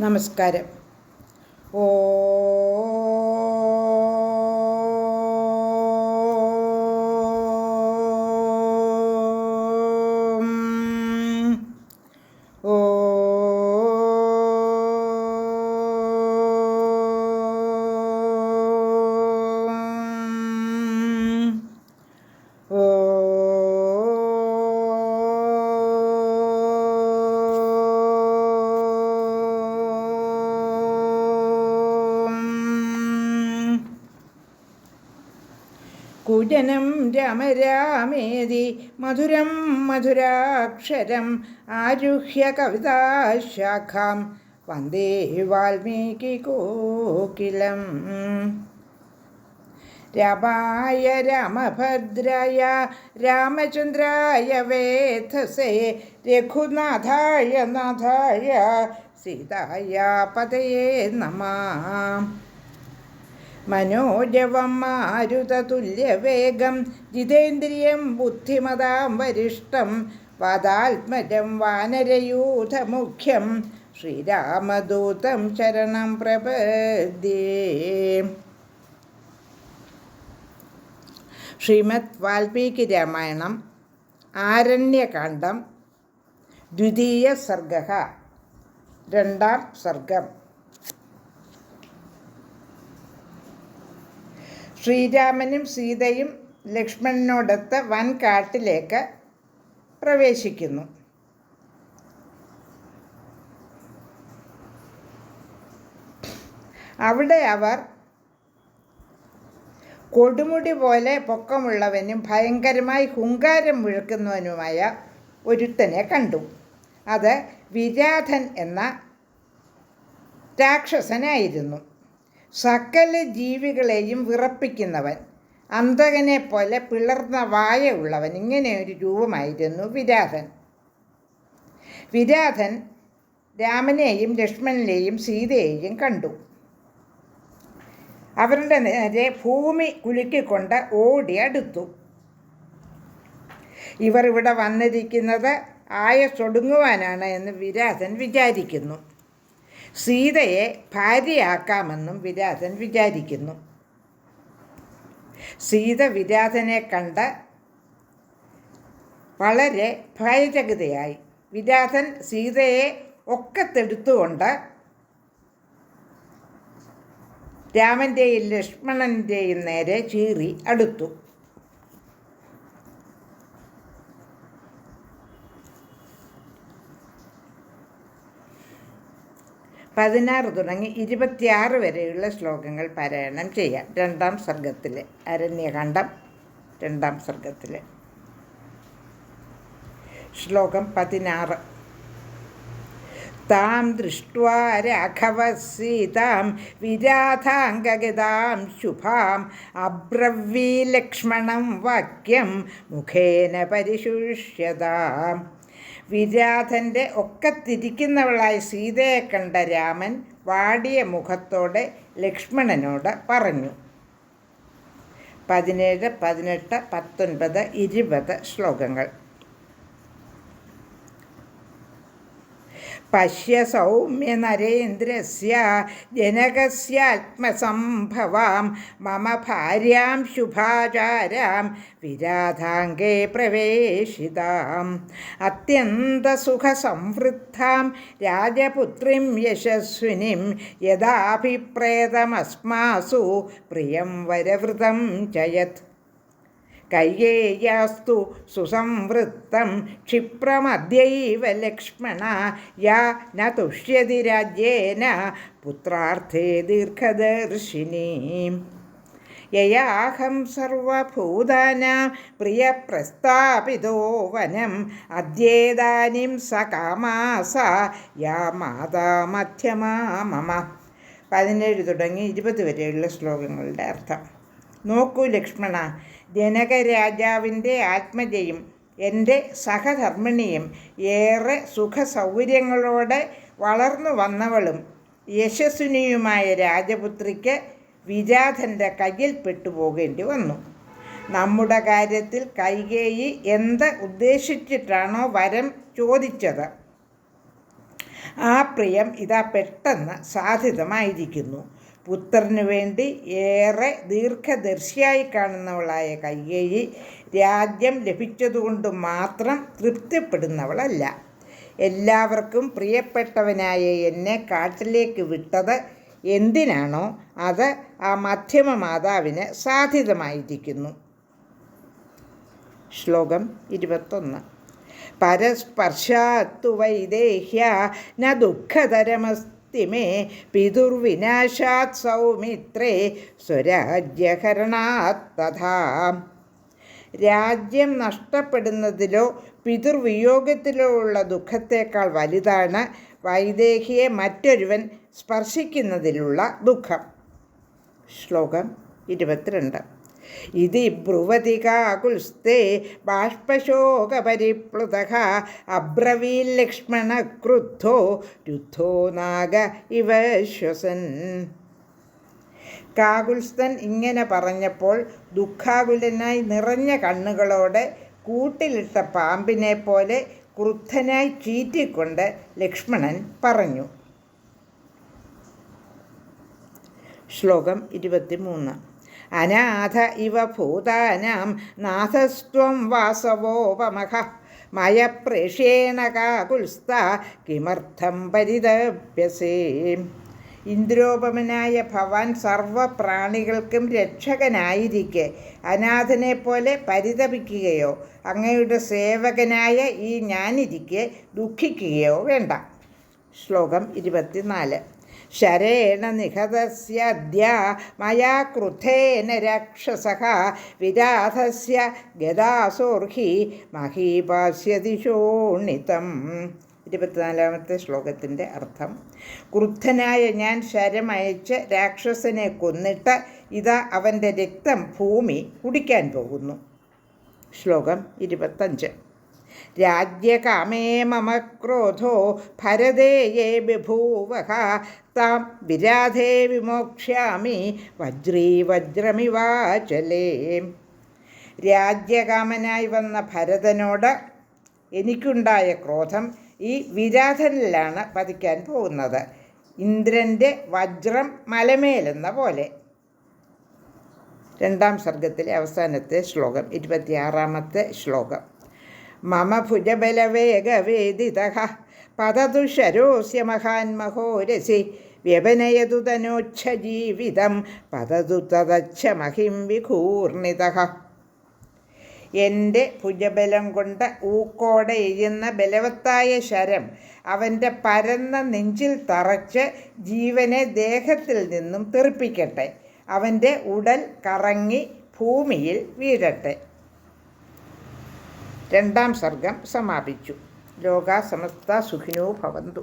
നമസ്കാരം. ഓ കുജനം രാമരാമേതി മധുരം മധുരാക്ഷരം ആരുഹ്യ കവിതാശാഖാം വന്ദേ വാൽമീകി കോകിലം രാമായ രാമഭദ്രായ രാമചന്ദ്രായ വേധസേ രഘുനാഥായ നാഥായ സീതായ പതയേ നമ മനോജവം മാരുതതുല്യവേഗം ജിതേന്ദ്രിയം ബുദ്ധിമതാം വരിഷ്ടം വാദാത്മജം വാനരയൂഥമുഖ്യം ശ്രീരാമദൂതം ശരണം പ്രപദ്യേ. ശ്രീമദ് വാൽമീകി രാമായണം ആരണ്യകാന്ഡം ദ്വിതീയ സർഗ രണ്ടാം സർഗം. ശ്രീരാമനും സീതയും ലക്ഷ്മണനോടൊത്ത് വൻ കാട്ടിലേക്ക് പ്രവേശിക്കുന്നു. അവിടെ അവർ കൊടുമുടി പോലെ പൊക്കമുള്ളവനും ഭയങ്കരമായി ഹുങ്കാരം മുഴക്കുന്നവനുമായ ഒരുത്തനെ കണ്ടു. അത് വിരാധൻ എന്ന രാക്ഷസനായിരുന്നു. സകല ജീവികളെയും വിറപ്പിക്കുന്നവൻ അന്തകനെ പോലെ പിളർന്ന വായ ഉള്ളവൻ ഇങ്ങനെ ഒരു രൂപമായിരുന്നു വിരാധൻ. വിരാധൻ രാമനെയും ലക്ഷ്മണനെയും സീതയെയും കണ്ടു. അവരുടെ നേരെ ഭൂമി കുലുക്കിക്കൊണ്ട് ഓടി അടുത്തു. ഇവർ ഇവിടെ വന്നിരിക്കുന്നത് ആയസൊടുങ്ങുവാനാണ് എന്ന് വിരാധൻ വിചാരിക്കുന്നു. സീതയെ ഭാര്യയാക്കാമെന്നും വിരാധൻ വിചാരിക്കുന്നു. സീത വിരാധനെ കണ്ട് വളരെ ഭയചകിതയായി. വിരാധൻ സീതയെ ഒക്കത്തെടുത്തുകൊണ്ട് രാമന്റെയും ലക്ഷ്മണന്റെയും നേരെ ചീറി അടുത്തു. പതിനാറ് തുടങ്ങി ഇരുപത്തിയാറ് വരെയുള്ള ശ്ലോകങ്ങൾ പാരായണം ചെയ്യാം. രണ്ടാം സർഗത്തിലെ. അരണ്യകാന്ഡം. രണ്ടാം സർഗത്തിലെ. ശ്ലോകം പതിനാറ്. താം ദൃഷ്ട്വാ രാഘവ സീതാം വിരാഥാംഗഗതാം ശുഭാം അബ്രവീ ലക്ഷ്മണം വാക്യം മുഖേന പരിശുഷ്യതാം. വിരാധന്റെ ഒക്കത്തിരിക്കുന്നവളായി സീതയെ കണ്ട രാമൻ വാടിയ മുഖത്തോടെ ലക്ഷ്മണനോട് പറഞ്ഞു. പതിനേഴ് പതിനെട്ട് പത്തൊൻപത് ഇരുപത് ശ്ലോകങ്ങൾ. पश्य सौम्य नरेन्द्रस्य जनकस्यात्मसम्भवां मम भार्यां शुभाचारां विराधाङ्गे प्रवेशिताम्। अत्यन्तसुखसंवृद्धां राजपुत्रीं यशस्विनीं यदाभिप्रेतमस्मासु प्रियं वरवृतं च यत् കൈകേയാസ്തു സുസംവൃത്തം ക്ഷിപ്രമദ്യൈവ ലക്ഷ്മണ യാ ന തുഷ്യതി രാജ്യേന പുത്രാർത്ഥേ ദീർഘദർശിനി. യയാഹം സർവഭൂതാനാം പ്രിയപ്രസ്ഥാപിതോ വനം അദ്യേതാനിം സ കാമാസ യാ മാതാ മധ്യമാ മമ. പതിനേഴ് തുടങ്ങി ഇരുപത് വരെയുള്ള ശ്ലോകങ്ങളുടെ അർത്ഥം. നോക്കൂ ലക്ഷ്മണ ജനകരാജാവിന്റെ ആത്മജയും എന്റെ സഹധർമ്മിണിയും ഏറെ സുഖസൗകര്യങ്ങളോടെ വളർന്നു വന്നവളും യശസ്വിനിയുമായ രാജപുത്രിക്ക് വിജാഥന്റെ കയ്യിൽ പെട്ടുപോകേണ്ടി വന്നു. നമ്മുടെ കാര്യത്തിൽ കൈകേയി എന്ത് ഉദ്ദേശിച്ചിട്ടാണോ വരം ചോദിച്ചത്. ആ പ്രിയം ഇതാ പെട്ടെന്ന് സാധിതമായിരിക്കുന്നു. പുത്രനു വേണ്ടി ഏറെ ദീർഘദർശിയായി കാണുന്നവളായ കയ്യേഴി രാജ്യം ലഭിച്ചതുകൊണ്ട് മാത്രം തൃപ്തിപ്പെടുന്നവളല്ല. എല്ലാവർക്കും പ്രിയപ്പെട്ടവനായ എന്നെ കാട്ടിലേക്ക് വിട്ടത് എന്തിനാണോ? അത് ആ മധ്യമ മാതാവിന് സാധിതമായിരിക്കുന്നു. ശ്ലോകം ഇരുപത്തൊന്ന്. പരസ്പർശാത്തു വൈദേഹ്യ ന ദുഃഖതരമസ്തി മേ പിതുർവിനാശാത് സൗമിത്രേ സ്വരാജ്യഹരണാത് തഥാ. രാജ്യം നഷ്ടപ്പെടുന്നതിലോ പിതൃവിയോഗത്തിലോ ഉള്ള ദുഃഖത്തേക്കാൾ വലുതാണ് വൈദേഹിയെ മറ്റൊരുവൻ സ്പർശിക്കുന്നതിലുള്ള ദുഃഖം. ശ്ലോകം ഇരുപത്തിരണ്ട്. ഇതി ബ്രുവതികാകുൽസ്തേ ബാഷ്പശോകപരിപ്ലുത അബ്രവീൽ ലക്ഷ്മണ ക്രുദ്ധോ രുദ്ധോ നാഗ ഇവ ശ്വസൻ. കാകുൽസ്തൻ ഇങ്ങനെ പറഞ്ഞപ്പോൾ ദുഃഖാകുലനായി നിറഞ്ഞ കണ്ണുകളോടെ കൂട്ടിലിട്ട പാമ്പിനെ പോലെ ക്രുദ്ധനായി ചീറ്റിക്കൊണ്ട് ലക്ഷ്മണൻ പറഞ്ഞു. ശ്ലോകം ഇരുപത്തിമൂന്ന്. അനാഥ ഇവ ഭൂതാനാം നാഥസ്ത്വം വാസവോപമഹ മയപ്രേഷ്യേണ കാകുൽസ്ത കിമർത്ഥം പരിതപ്യസേ. ഇന്ദ്രോപമനായ ഭവാൻ സർവപ്രാണികൾക്കും രക്ഷകനായിരിക്കെ. അനാഥനെ പോലെ പരിതപിക്കുകയോ അങ്ങയുടെ സേവകനായ ഈ ഞാനിരിക്കെ ദുഃഖിക്കുകയോ വേണ്ട. ശ്ലോകം ഇരുപത്തിനാല്. ശരേണ നിഹതസ്യ മയാ കൃഥേന രാക്ഷസ വിരാധസ ഗദാസോർഹി മഹീപാസ്യതി ശോണിതം. ഇരുപത്തിനാലാമത്തെ ശ്ലോകത്തിന്റെ അർത്ഥം ക്രുദ്ധനായ ഞാൻ ശരമയച്ച് രാക്ഷസനെ കൊന്നിട്ട് ഇതാ അവന്റെ രക്തം ഭൂമി കുടിക്കാൻ പോകുന്നു. ശ്ലോകം ഇരുപത്തഞ്ച്. രാജ്യകാമേ മമ ക്രോധോ ഭരതേയേ ബഭൂവഹ. താം വിരാധേ വിമോക്ഷ്യാമി വജ്രീ വജ്രമിവാചലേ രാജ്യകാമനായി വന്ന ഭരതനോട് എനിക്കുണ്ടായ ക്രോധം ഈ വിരാധനിലാണ് പതിക്കാൻ പോകുന്നത്. ഇന്ദ്രന്റെ വജ്രം മലമേലെന്ന പോലെ. രണ്ടാം സർഗത്തിലെ അവസാനത്തെ ശ്ലോകം ഇരുപത്തിയാറാമത്തെ ശ്ലോകം. മമ ഭുജബലവേഗവേദിതഃ പതതു ശരോസ്യ മഹാൻമഹോരസി വ്യപനയതു തനോച്ഛജീവിതം പതതു തതച്ഛ മഹിം വിഘൂർണിത. എന്റെ ഭുജബലം കൊണ്ട് ഊക്കോടെ എഴുന്ന ബലവത്തായ ശരം അവന്റെ പരന്ന നെഞ്ചിൽ തറച്ച് ജീവനെ ദേഹത്തിൽ നിന്നും തെറിപ്പിക്കട്ടെ. അവന്റെ ഉടൽ കറങ്ങി ഭൂമിയിൽ വീഴട്ടെ. രണ്ടാം സർഗം സമാപിച്ചു. ലോകാ സമസ്ത സുഖിനോ ഭവന്തു.